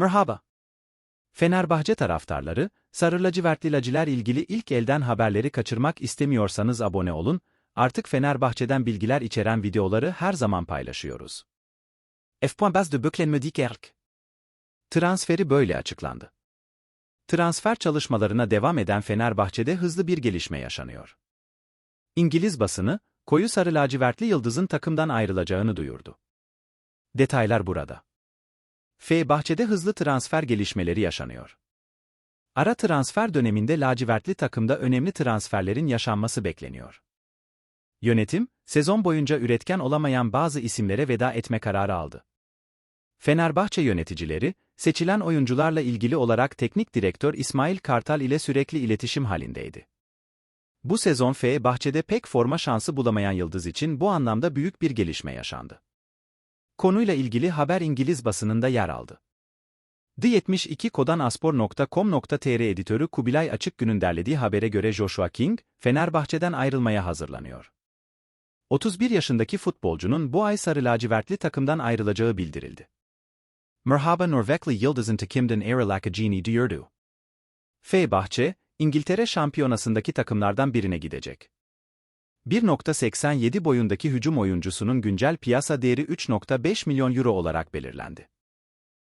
Merhaba. Fenerbahçe taraftarları, Sarı lacivertli laciler ilgili ilk elden haberleri kaçırmak istemiyorsanız abone olun, artık Fenerbahçe'den bilgiler içeren videoları her zaman paylaşıyoruz. F. Baz de Böklen Mödikerk. Transferi böyle açıklandı. Transfer çalışmalarına devam eden Fenerbahçe'de hızlı bir gelişme yaşanıyor. İngiliz basını, koyu sarı lacivertli yıldızın takımdan ayrılacağını duyurdu. Detaylar burada. F. Bahçe'de hızlı transfer gelişmeleri yaşanıyor. Ara transfer döneminde lacivertli takımda önemli transferlerin yaşanması bekleniyor. Yönetim, sezon boyunca üretken olamayan bazı isimlere veda etme kararı aldı. Fenerbahçe yöneticileri, seçilen oyuncularla ilgili olarak teknik direktör İsmail Kartal ile sürekli iletişim halindeydi. Bu sezon F. Bahçe'de pek forma şansı bulamayan Yıldız için bu anlamda büyük bir gelişme yaşandı. Konuyla ilgili haber İngiliz basınında yer aldı. The72kodanaspor.com.tr editörü Kubilay Açıkgün'ün derlediği habere göre Joshua King, Fenerbahçe'den ayrılmaya hazırlanıyor. 31 yaşındaki futbolcunun bu ay sarı lacivertli takımdan ayrılacağı bildirildi. Merhaba Norvekli Yıldız'ın takımdan ayrılacağını duyurdu. F. Bahçe, İngiltere şampiyonasındaki takımlardan birine gidecek. 1.87 boyundaki hücum oyuncusunun güncel piyasa değeri 3.5 milyon euro olarak belirlendi.